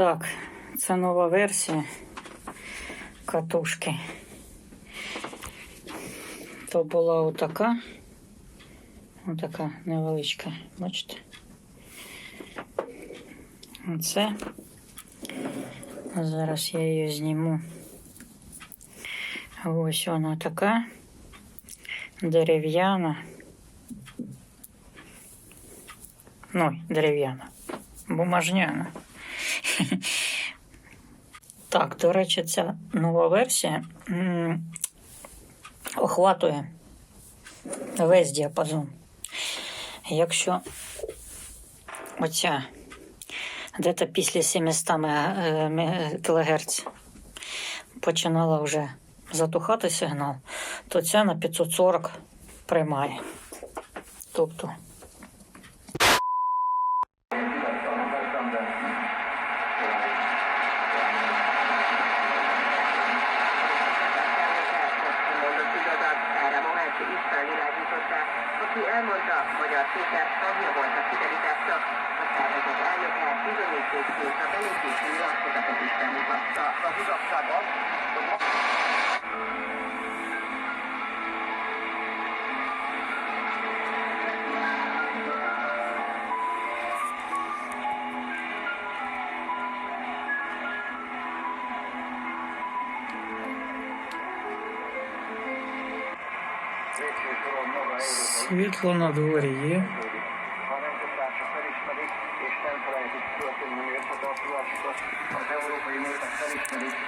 Так, це нова версія катушки. То була отака. Отака невеличка, бачите? Оце. Зараз я її зніму. Ось вона така дерев'яна. Ну, дерев'яна. Бумажняна. Так, до речі, ця нова версія охватує весь діапазон. Якщо оця десь після 700 кГц починала вже затухати сигнал, то ця на 540 приймає. Тобто aki elmondta, hogy a Péter tagja volt a Fidelitásnak, a szervezet elnöke bizonyítékként a belépési nyilatkozatot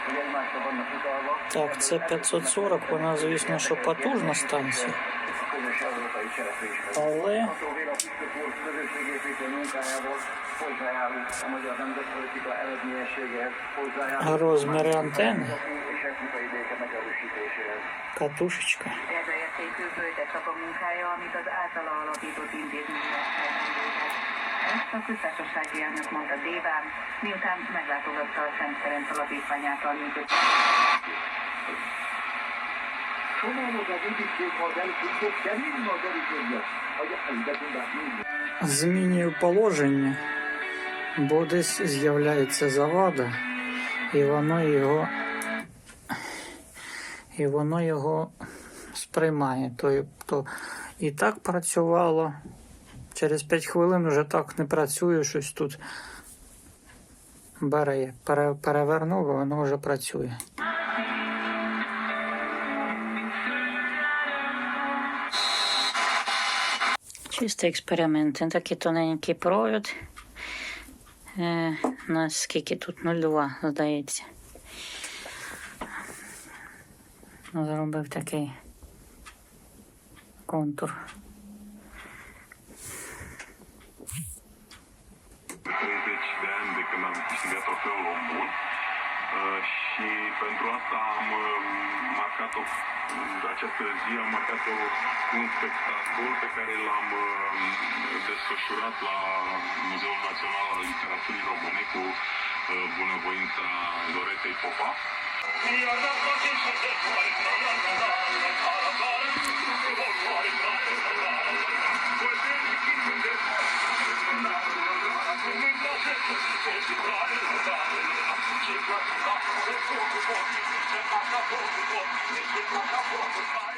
hogy egymásra vannak utalva. Так, це 540, вона, звісно, що потужна станція. Але розміри антенни, és катушечка. Példaértékű csak a munkája, amit az általa alapított intézmények végez. Ezt a köztársasági elnök mondta Déván, miután meglátogatta a Szent Ferenc Alapítvány által mind. Змінюю положення, бо десь з'являється завада, і воно його, і воно його сприймає. Тобто і так працювало. Через 5 хвилин вже так не працює, щось тут бере, пере- перевернув, і воно вже працює. Чистий експеримент. Такий тоненький провід. Е, на скільки тут 0,2, здається. Зробив такий contur. de ani de când am câștigat trofeul om bun uh, și pentru asta am uh, marcat o, această zi am marcat o, un spectacol pe care l-am uh, desfășurat la Muzeul Național al Literaturii Române cu uh, bunăvoința Loretei Popa. Mi-a dat Thank you.